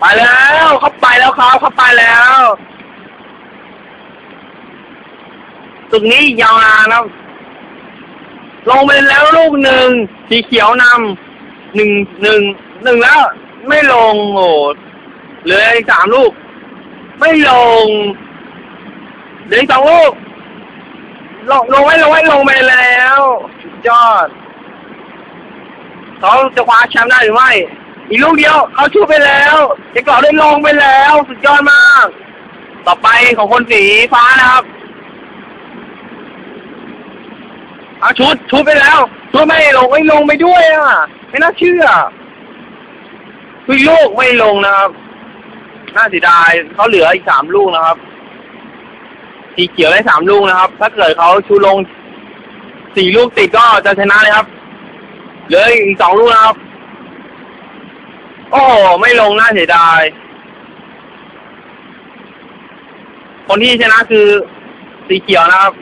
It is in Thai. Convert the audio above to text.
ไปแล้วเขาไปแล้วครับเขาไปแล้วตึกนี้ยาวนานครับลงไปแล้วลูกหนึ่งสีเขียวนำหนึ่งหนึ่งหนึ่งแล้ว ไม่ลงโอ้เหลืออีกสามลูก ไม่ลงเหลืออีกสองลูกลงลงไว้ลงไว้ลงไปแล้วสุดยอดเขาจะคว้าแชมป์ได้หรือไม่ อีกลูกเดียวเขาชูไปแล้วเด็กเหล่าได้ลงไปแล้ว สุดยอดมาก ต่อไปของคนสีฟ้านะครับ เอาชุดชุดไปแล้วชุดไม่ลงไม่ลงไปด้วยอะ ไม่น่าเชื่อคือลูกไม่ลงนะครับ น่าเสียดายเขาเหลืออีกสามลูกนะครับ สีเขียวได้สามลูกนะครับ ถ้าเกิดเขาชูลงสี่ลูกติดก็จะชนะเลยครับ เหลืออีกสองลูกนะครับ โอ้โหไม่ลงน่าเสียดาย คนที่ชนะคือสีเขียวนะครับ